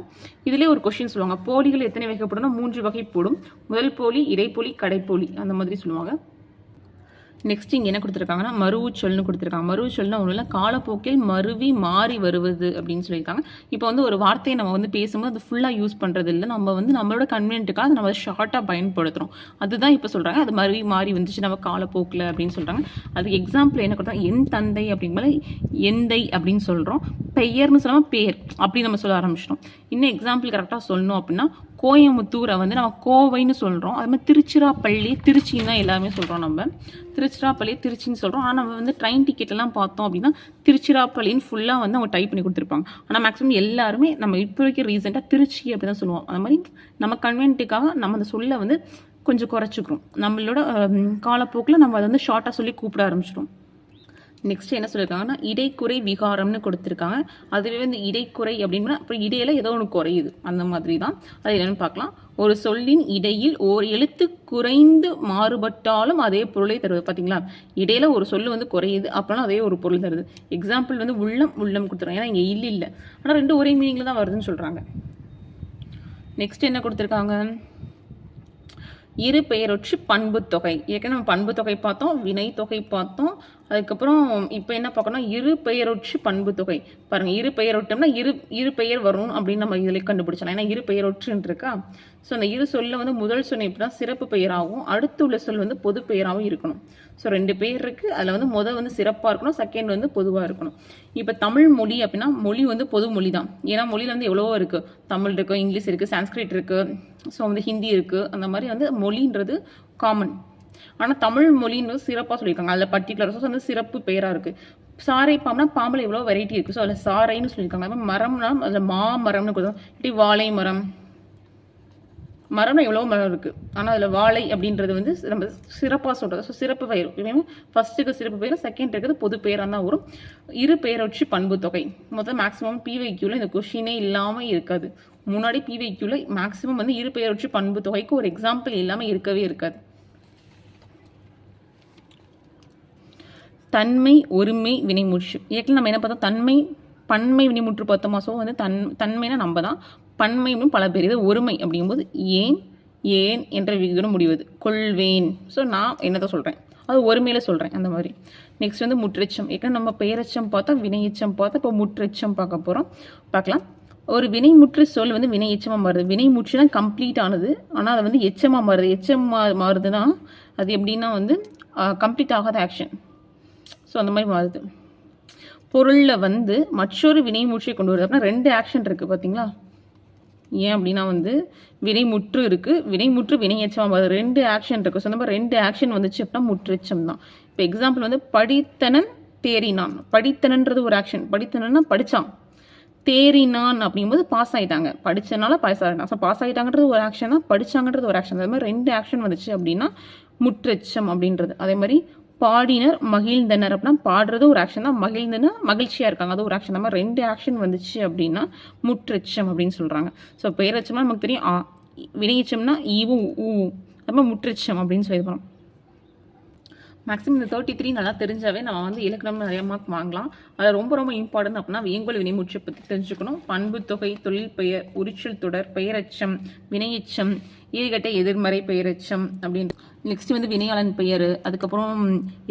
இதுலேயே ஒரு கொஷின் சொல்லுவாங்க. போலிகள் எத்தனை வகைப்படும்னா மூன்று வகைப்படும் முதல் போலி இடைப்போலி கடைப்போலி அந்த மாதிரி சொல்லுவாங்க. நெக்ஸ்ட் இங்கே என்ன கொடுத்துருக்காங்கன்னா மருவு சொல்னு கொடுத்துருக்காங்க. மருவு சொல்னா ஒன்றும் இல்லை காலப்போக்கில் மருவி மாறி வருவது அப்படின்னு சொல்லியிருக்காங்க. இப்போ வந்து ஒரு வார்த்தையை நம்ம வந்து பேசும்போது அது ஃபுல்லாக யூஸ் பண்ணுறது இல்லை நம்ம வந்து நம்மளோட கன்வீனியன்ட்டுக்காக அதை நம்ம ஷார்ட்டாக பயன்படுத்துகிறோம் அதுதான் இப்போ சொல்கிறாங்க அது மருவி மாறி வந்துச்சு நம்ம காலப்போக்கில் அப்படின்னு சொல்கிறாங்க அதுக்கு எக்ஸாம்பிள் என்ன கொடுத்தாங்க என் தந்தை அப்படிங்கும்போது எந்தை அப்படின்னு சொல்கிறோம் பெயர்னு சொல்லாமல் பேர் அப்படி நம்ம சொல்ல ஆரம்பிச்சிட்டோம். இன்னும் எக்ஸாம்பிள் கரெக்டாக சொல்லணும் அப்படின்னா கோயம்புத்தூரை வந்து நம்ம கோவைன்னு சொல்கிறோம் அது மாதிரி திருச்சிராப்பள்ளி திருச்சின்னு தான் எல்லாருமே சொல்கிறோம் நம்ம. திருச்சிராப்பள்ளி திருச்சின்னு சொல்கிறோம் ஆனால் நம்ம வந்து ட்ரெயின் டிக்கெட் எல்லாம் பார்த்தோம் அப்படின்னா திருச்சிராப்பள்ளின்னு ஃபுல்லாக வந்து அவங்க டைப் பண்ணி கொடுத்துருப்பாங்க. ஆனால் மேக்ஸிமம் எல்லாருமே நம்ம இப்போ வரைக்கும் ரீசெண்டாக திருச்சி அப்படி தான் சொல்லுவோம். அந்த மாதிரி நம்ம கன்வென்ட்டுக்காக நம்ம அந்த சொல்ல வந்து கொஞ்சம் குறைச்சிக்கிறோம். நம்மளோட காலப்போக்கில் நம்ம அதை வந்து ஷார்ட்டாக சொல்லி கூப்பிட ஆரம்பிச்சிடும் நெக்ஸ்ட் என்ன சொல்லியிருக்காங்கன்னா இடைக்குறை விகாரம்னு கொடுத்துருக்காங்க. அதுவே வந்து இடைக்குறை அப்படின்னா அப்புறம் இடையில ஏதோ ஒன்று குறையுது. அந்த மாதிரி தான் அது என்னன்னு பார்க்கலாம். ஒரு சொல்லின் இடையில் ஓர் எழுத்து குறைந்து மாறுபட்டாலும் அதே பொருளை தருவது. பார்த்தீங்களா இடையில ஒரு சொல்லு வந்து குறையுது அப்போனா அதே ஒரு பொருள் தருது. எக்ஸாம்பிள் வந்து உள்ளம் உள்ளம் கொடுத்துருக்காங்க. ஏன்னா இங்கே இல்லை இல்லை. ஆனால் ரெண்டு ஒரே மீனிங்கில் தான் வருதுன்னு சொல்கிறாங்க நெக்ஸ்ட் என்ன கொடுத்துருக்காங்க? இரு பெயரொற்று பண்பு தொகை ஏற்கனவே நம்ம பண்பு தொகை பார்த்தோம் வினை தொகை பார்த்தோம். அதுக்கப்புறம் இப்போ என்ன பார்க்கணும் இரு பெயரொற்று பண்பு தொகை பாருங்கள் இரு பெயரொட்டம்னா இரு இரு பெயர் வரும் அப்படின்னு நம்ம இதில் கண்டுபிடிச்சலாம். ஏன்னா இரு பெயரொற்றுன்னு இருக்கா? ஸோ அந்த இரு சொல்ல வந்து முதல் சொன்ன எப்படின்னா சிறப்பு பெயராகவும் அடுத்து உள்ள சொல் வந்து பொது பெயராகவும் இருக்கணும். ஸோ ரெண்டு பேர் இருக்குது அதில் வந்து முதல் வந்து சிறப்பாக இருக்கணும் செகண்ட் வந்து பொதுவாக இருக்கணும். இப்போ தமிழ் மொழி அப்படின்னா மொழி வந்து பொது மொழி தான் ஏன்னா மொழியில் வந்து எவ்வளவோ இருக்குது தமிழ் இருக்குது இங்கிலீஷ் இருக்குது சான்ஸ்கிரிட் இருக்குது ஸோ வந்து ஹிந்தி இருக்குது அந்த மாதிரி வந்து மொழின்றது காமன் ஆனால் தமிழ் மொழின்னு சிறப்பாக சொல்லியிருக்காங்க. அதில் பர்டிகுலர் ஸோ வந்து சிறப்பு பெயராக இருக்குது சாரை பாம்புனா பாம்பில் எவ்வளோ வெரைட்டி இருக்குது ஸோ அதில் சாரைன்னு சொல்லியிருக்காங்க. அது மரம்னா அதில் மா மரம்னு கொடுத்தோம். இப்படி வாழை மரம். மரம்னா எவ்வளோ மரம் இருக்குது ஆனால் அதில் வாழை அப்படின்றது வந்து நம்ம சிறப்பாக சொல்கிறது ஸோ சிறப்பு பெயர். ஃபஸ்ட்டுக்கு சிறப்பு பெயர் செகண்ட் இருக்கிறது பொது பெயராக தான் வரும். இரு பெயரொற்றி பண்பு தொகை. மொத்தம் மேக்ஸிமம் பிவைக்கியூவில் இந்த கொஷினே இல்லாமல் இருக்காது. முன்னாடி பிவைக்யூவில் மேக்ஸிமம் வந்து இரு பெயரொற்றி பண்பு தொகைக்கு ஒரு எக்ஸாம்பிள் இல்லாமல் இருக்கவே இருக்காது. தன்மை ஒருமை வினைமுற்று. ஏற்கனவே நம்ம என்ன பார்த்தோம்? தன்மை பன்மை வினைமுற்று பார்த்தோமா? ஸோ வந்து தன் தன்மைனா நம்ம தான் பன்மையும் பல பேர். இது ஒருமை அப்படிங்கும்போது ஏன் ஏன் என்ற விகிதம் முடிவது. கொள்வேன். ஸோ நான் என்னதான் சொல்கிறேன் அது ஒருமையில் சொல்கிறேன் அந்த மாதிரி. நெக்ஸ்ட் வந்து முற்றெச்சம். ஏற்கனவே நம்ம பெயரச்சம் பார்த்தா வினையச்சம் பார்த்தா இப்போ முற்றெச்சம் பார்க்க போகிறோம் பார்க்கலாம். ஒரு வினைமுற்று சொல் வந்து வினை எச்சமாக மாறுது. வினைமுற்று தான் கம்ப்ளீட் ஆனது. ஆனால் அது வந்து எச்சமாக மாறுது. எச்சமாக மாறுதுன்னா அது எப்படின்னா வந்து கம்ப்ளீட் ஆகாத ஆக்ஷன் ஸோ அந்த மாதிரி மாறுது. பொருளில் வந்து மற்றொரு வினைமுற்றை கொண்டு வருது. அப்படின்னா ரெண்டு ஆக்ஷன் இருக்குது பார்த்தீங்களா ஏன் அப்படின்னா வந்து வினைமுற்று இருக்குது வினைமுற்று வினையச்சமாக மாறுது. ரெண்டு ஆக்ஷன் இருக்குது ஸோ அந்த மாதிரி ரெண்டு ஆக்ஷன் வந்துச்சு அப்படின்னா முற்றெச்சம் தான். இப்போ எக்ஸாம்பிள் வந்து படித்தனன் தேறினான். படித்தனன்றது ஒரு ஆக்ஷன் படித்தனன்னா படித்தான் தேறினான் அப்படிங்கும்போது பாஸ் ஆகிட்டாங்க படித்தனால பாஸ் ஆகிட்டாங்க ஸோ பாஸ் ஆகிட்டாங்கன்றது ஒரு ஆக்ஷன் தான். படித்தாங்கன்றது ஒரு ஆக்ஷன் அதே மாதிரி ரெண்டு ஆக்ஷன் வந்துச்சு அப்படின்னா முற்றச்சம் அப்படின்றது. அதே மாதிரி பாடினர் மகிழ்ந்தனர் அப்படின்னா பாடுறது ஒரு ஆக்ஷன் தான். மகிழ்ந்தனா மகிழ்ச்சியாக இருக்காங்க. அது ஒரு ஆக்ஷன் தான். ரெண்டு ஆக்ஷன் வந்துச்சு அப்படின்னா முற்றச்சம் அப்படின்னு சொல்கிறாங்க ஸோ பேரச்சம்னா நமக்கு தெரியும். ஆ வினையச்சம்னா ஈவும் ஊவும் அது முற்றச்சம் அப்படின்னு சொல்லி போகிறோம் மேக்ஸிமம் இந்த தேர்ட்டி த்ரீ நல்லா தெரிஞ்சாவே நம்ம வந்து இலக்கணம் நிறைய மார்க் வாங்கலாம். அது ரொம்ப ரொம்ப இம்பார்ட்டன்ட் அப்படின்னா வேங்கோல் வினைமுற்றை பற்றி தெரிஞ்சுக்கணும். பண்பு தொகை தொழில் பெயர் உரிச்சல் தொடர் பெயரச்சம் வினையச்சம் ஈடுகட்ட எதிர்மறை பெயரச்சம் அப்படின்னு நெக்ஸ்ட் வந்து வினையாளன் பெயர் அதுக்கப்புறம்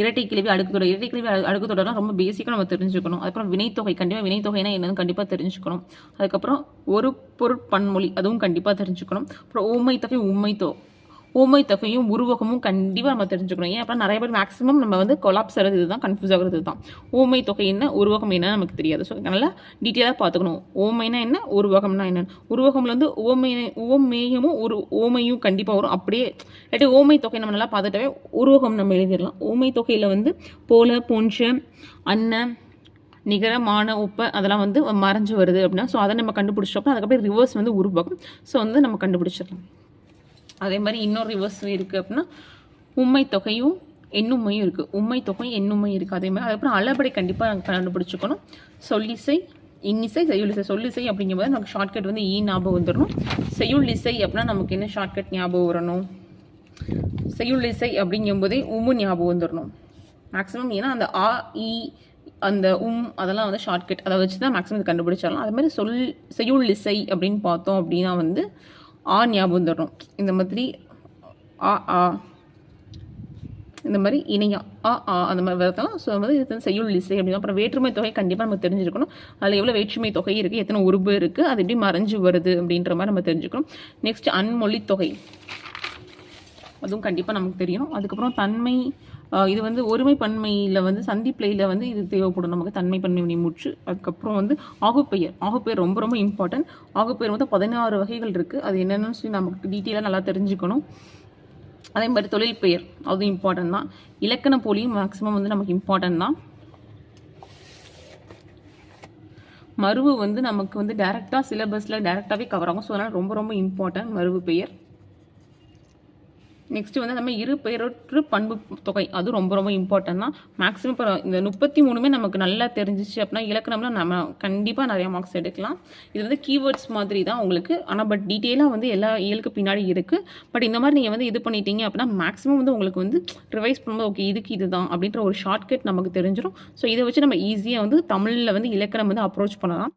இரட்டை கிழவி அடுக்கு தொடர். இரட்டை கிழவி அடுக்கு தொடர்லாம் ரொம்ப பேசிக்காக நம்ம தெரிஞ்சுக்கணும். அதுக்கப்புறம் வினைத்தொகை கண்டிப்பாக வினைத்தொகைனா என்னன்னு கண்டிப்பாக தெரிஞ்சுக்கணும். அதுக்கப்புறம் ஒரு பொருட்பன்மொழி அதுவும் கண்டிப்பாக தெரிஞ்சுக்கணும். அப்புறம் உண்மை தொகை உண்மை தொகை ஊமை தொகையும் உருவகமும் கண்டிப்பாக நம்ம தெரிஞ்சுக்கணும். ஏன் அப்போ நிறைய பேர் மேக்ஸிமம் நம்ம வந்து கொலாப்ஸ் ஆகிறது இதுதான் கன்ஃபியூஸ் ஆகிறது தான் ஓமை தொகை என்ன உருவகம் என்ன நமக்கு தெரியாது. ஸோ நல்லா டீட்டெயிலாக பார்த்துக்கணும். ஓமைனா என்ன உருவகம்னா என்ன உருவகம்ல வந்து ஓமை ஓமேயமும் ஒரு ஓமையும் கண்டிப்பாக வரும். அப்படியே இல்லாட்டி ஓமை தொகை நம்ம நல்லா பார்த்துட்டாவே உருவகம் நம்ம எழுதிடலாம். ஓமை தொகையில் வந்து போல போன்ற அன்ன நிகரமான உப்பை அதெல்லாம் வந்து மறைஞ்சு வருது அப்படின்னா ஸோ அதை நம்ம கண்டுபிடிச்சோம்னா அதுக்கப்புறம் ரிவர்ஸ் வந்து உருவகம். ஸோ வந்து நம்ம கண்டுபிடிச்சிடலாம். அதே மாதிரி இன்னொரு ரிவர்ஸ் இருக்குது அப்படின்னா உண்மை தொகையும் எண்ணுமையும் இருக்குது உண்மை தொகையும் எண்ணுமையும் இருக்குது அதே மாதிரி அதுக்கப்புறம் அளபடை கண்டிப்பாக நாங்கள் கண்டுபிடிச்சிக்கணும். சொல்லிசை இன்னிசை செய்யுளிசை. சொல்லிசை அப்படிங்கும்போது நமக்கு ஷார்ட்கட் வந்து ஈ ஞாபகம் வந்துடணும் செய்யுளிசை அப்படின்னா நமக்கு என்ன ஷார்ட்கட் ஞாபகம் வரணும்? செய்யுளிசை அப்படிங்கும்போதே உம்மு ஞாபகம் வந்துடணும் மேக்ஸிமம் ஏன்னா அந்த ஆ இ அந்த உம் அதெல்லாம் வந்து ஷார்ட்கட் அதை வச்சு தான் மேக்ஸிமம் கண்டுபிடிச்சிடலாம். அது மாதிரி சொல் செய்யுளிசை அப்படின்னு பார்த்தோம் அப்படின்னா வந்து ஆ ஞாபகம் தரணும் இந்த மாதிரி ஆ ஆ. இந்த மாதிரி இணையா ஆ ஆ அந்த மாதிரி வரதெல்லாம் ஸோ வந்து இது வந்து செய்யுள் இசை அப்படின்னா அப்புறம் வேற்றுமை தொகை கண்டிப்பாக நம்ம தெரிஞ்சிருக்கணும் அதில் எவ்வளோ வேற்றுமை தொகை இருக்குது எத்தனை உருபு இருக்குது அது எப்படி மறைஞ்சு வருது அப்படின்ற மாதிரி நம்ம தெரிஞ்சுக்கணும். நெக்ஸ்ட் அன்மொழி தொகை. அதுவும் கண்டிப்பாக நமக்கு தெரியணும் அதுக்கப்புறம் தன்மை இது வந்து ஒருமை பன்மையில் வந்து சந்திப்பிலையில் வந்து இது தேவைப்படும். நமக்கு தன்மை பன்மை முற்று அதுக்கப்புறம் வந்து ஆகுப்பெயர். ஆகுப்பெயர் ரொம்ப ரொம்ப இம்பார்ட்டன்ட் ஆகுப்பெயர் வந்து பதினாறு வகைகள் இருக்குது அது என்னென்னு சொல்லி நமக்கு டீட்டெயிலாக நல்லா தெரிஞ்சுக்கணும். அதே மாதிரி தொழில் பெயர் அதுவும் இம்பார்ட்டன்ட் தான். இலக்கண போலியும் மேக்ஸிமம் வந்து நமக்கு இம்பார்ட்டன்ட் தான். மருவு வந்து நமக்கு வந்து டேரெக்டாக சிலபஸில் டேரெக்டாகவே கவர் ஆகும். ஸோ அதனால் ரொம்ப ரொம்ப இம்பார்ட்டன்ட் மருவு பெயர். நெக்ஸ்ட்டு வந்து நம்ம இரு பெயரொற்று பண்பு தொகை. அது ரொம்ப ரொம்ப இம்பார்ட்டன்ட் தான். மேக்ஸிமம் இப்போ இந்த முப்பத்தி மூணுமே நமக்கு நல்லா தெரிஞ்சிச்சு அப்படின்னா இலக்கணம்ல நம்ம கண்டிப்பாக நிறைய மார்க்ஸ் எடுக்கலாம். இது வந்து கீவேர்ட்ஸ் மாதிரி தான் உங்களுக்கு. ஆனால் பட் டீட்டெயிலாக வந்து எல்லா இயலுக்கு பின்னாடி இருக்குது பட் இந்த மாதிரி நீங்கள் வந்து இது பண்ணிட்டீங்க அப்படின்னா மேக்ஸிமம் வந்து உங்களுக்கு வந்து ரிவைஸ் பண்ணும்போது ஓகே இதுக்கு இதுதான் அப்படின்ற ஒரு ஷார்ட்கட் நமக்கு தெரிஞ்சிடும் ஸோ இதை வச்சு நம்ம ஈஸியாக வந்து தமிழில் வந்து இலக்கணம் வந்து அப்ரோச் பண்ணலாம்.